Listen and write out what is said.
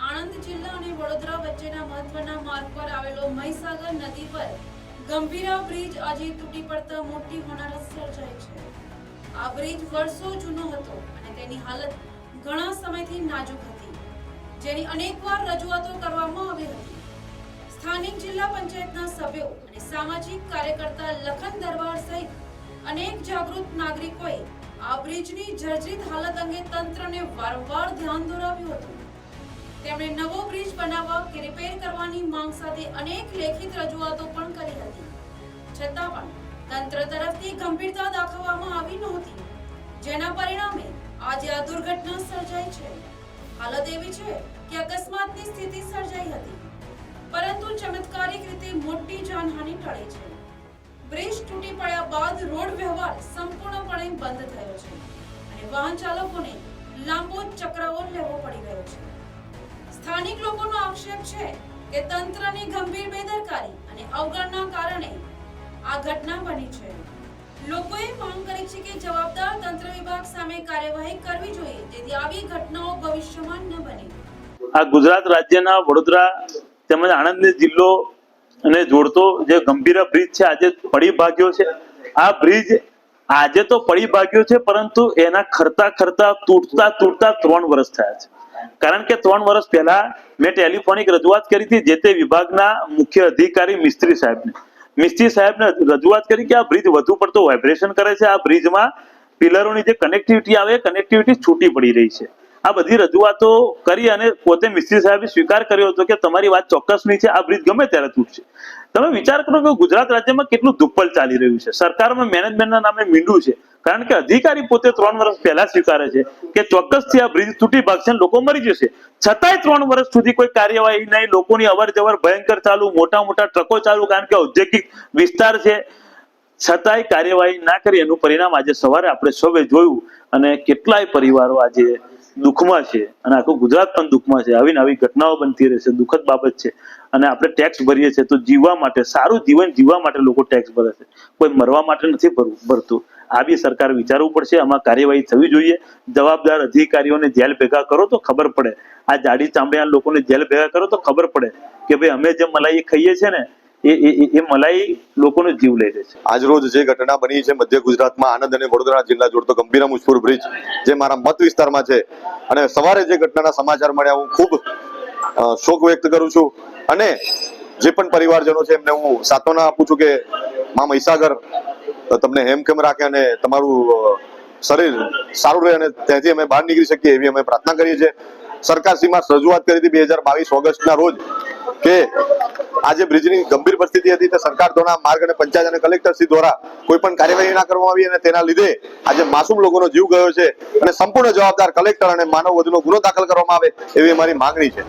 આણંદ જિલ્લા અને વડોદરા વચ્ચેના મહત્વના માર્ગ પર આવેલો મહીસાગર નદી પર ગંભીરા બ્રિજ આજે તૂટી પડતા મોટી હોનારત સર્જાઈ છે. આ બ્રિજ વર્ષો જૂનો હતો અને તેની હાલત ઘણા સમયથી નાજુક હતી, જેની અનેકવાર રજૂઆતો કરવામાં આવી હતી. સ્થાનિક જિલ્લા પંચાયતના સભ્યો અને સામાજિક કાર્યકર્તા લખન દરબાર સહિત અનેક જાગૃત નાગરિકોએ આ બ્રિજની જર્જરિત હાલત અંગે તંત્રને વારંવાર ધ્યાન દોરાવ્યું હતું. તેમણે નવો બ્રિજ બનાવવા કે રિપેર કરવાની માંગ સાથે અનેક લેખિત રજૂઆતો પણ કરી હતી. છતાં પણ તંત્ર તરફથી ગંભીરતા દાખવવામાં આવી નહોતી, જેના પરિણામે આજે આ દુર્ઘટના સર્જાઈ છે. હાલત એવી છે કે અકસ્માતની સ્થિતિ સર્જાઈ હતી. પરંતુ ચમત્કારિક રીતે મોટી જાનહાનિ ટળી છે. બ્રિજ તૂટી પડ્યા બાદ રોડ વ્યવહાર સંપૂર્ણપણે બંધ થયો છે અને વાહન ચાલકોને લાંબો ચક્રાવો લેવો પડી રહ્યો છે. સ્થાનિક લોકોનો આક્ષેપ છે કે તંત્રની ગંભીર બેદરકારી અને અવગણના કારણે આ ઘટના બની છે. લોકોએ માંગ કરી છે કે જવાબદાર તંત્ર વિભાગ આ ગુજરાત રાજ્યના વડોદરા તેમજ આણંદ જિલ્લો અને જોડતો જે ગંભીર બ્રિજ છે, આજે પડી ભાગ્યો છે. આ બ્રિજ આજે તો પડી ભાગ્યો છે, પરંતુ એના ખરતા ખરતા તૂટતા તૂટતા ત્રણ વર્ષ થયા છે. કારણ કે ત્રણ વર્ષ પહેલા મેં ટેલિફોનિક રજૂઆત કરી હતી, જે તે વિભાગના મુખ્ય અધિકારી મિસ્ત્રી સાહેબને. મિસ્ત્રી સાહેબને રજૂઆત કરી કે આ બ્રિજ વધુ પડતો વાઇબ્રેશન કરે છે. આ બ્રિજમાં પિલરોની જે કનેક્ટિવિટી આવે કનેક્ટિવિટી છૂટી પડી રહી છે. આ બધી રજૂઆતો કરી અને પોતે મિસ્ત્રી સાહેબે સ્વીકાર કર્યો હતો કે તમારી વાત ચોક્કસની છે, આ બ્રિજ ગમે ત્યારે તૂટશે. તમે વિચાર કરો કે ગુજરાત રાજ્યમાં કેટલું દુપ્પલ ચાલી રહ્યું છે. સરકારમાં મેનેજમેન્ટના નામે મીંડું છે. કારણ કે અધિકારી પોતે ત્રણ વર્ષ પહેલા સ્વીકારે છે કે ચોક્કસથી આ બ્રિજ તૂટી ભાગશે લોકો મરી જશે. છતાંય ત્રણ વર્ષ સુધી કોઈ કાર્યવાહી નહીં, લોકોની અવર જવર ભયંકર ચાલુ મોટા મોટા ટ્રકો ચાલુ, કારણ કે ઔદ્યોગિક વિસ્તાર છે. છતાંય કાર્યવાહી ના કરી, એનું પરિણામ આજે સવારે આપણે સૌએ જોયું અને કેટલાય પરિવારો આજે દુઃખમાં છે અને આખું ગુજરાત પણ દુઃખમાં છે. આવી આવી ઘટનાઓ બનતી રહેશે, દુઃખદ બાબત છે. અને આપણે ટેક્સ ભરીએ છીએ તો જીવવા માટે, સારું જીવન જીવવા માટે લોકો ટેક્સ ભરે છે. કોઈ મરવા માટે નથી ભરવું ભરતું. આ બી સરકાર વિચારવું પડશે, આમાં કાર્યવાહી થવી જોઈએ. જવાબદાર અધિકારીઓને જેલ ભેગા કરો તો ખબર પડે. આ જાડી ચામડિયા લોકોને જેલ ભેગા કરો તો ખબર પડે કે ભાઈ અમે જે મલાઈ ખાઈએ છીએ ને એ મલાઈ લોકોનો જીવ લઈ લે છે. આજરોજ જે ઘટના બની છે મધ્ય ગુજરાતમાં આનંદ અને વડોદરા જિલ્લા જોડતો ગંભીરા મુજપુર બ્રિજ, જે મારા મત વિસ્તારમાં છે. અને સવારે જે ઘટનાના સમાચાર મળ્યા, હું ખૂબ શોક વ્યક્ત કરું છું. અને જે પણ પરિવારજનો છે, એમને હું સાંત્વના આપું છું કે, મા મહીસાગર, તમને હેમખેમ રાખે અને તમારું શરીર સારું રહે અને ત્યાંથી અમે બહાર નીકળી શકીએ એવી અમે પ્રાર્થના કરીએ છીએ. સરકાર શ્રીમાં રજૂઆત કરી હતી બે હજાર બાવીસ ઓગસ્ટના રોજ. કે આજે બ્રિજની ગંભીર પરિસ્થિતિ હતી તે સરકાર દ્વારા માર્ગ અને પંચાયત અને કલેક્ટર શ્રી દ્વારા કોઈ પણ કાર્યવાહી ના કરવામાં આવી અને તેના લીધે આજે માસૂમ લોકોનો જીવ ગયો છે અને સંપૂર્ણ જવાબદાર કલેક્ટર અને માનવ વધુનો ગુનો દાખલ કરવામાં આવે એવી અમારી માંગણી છે.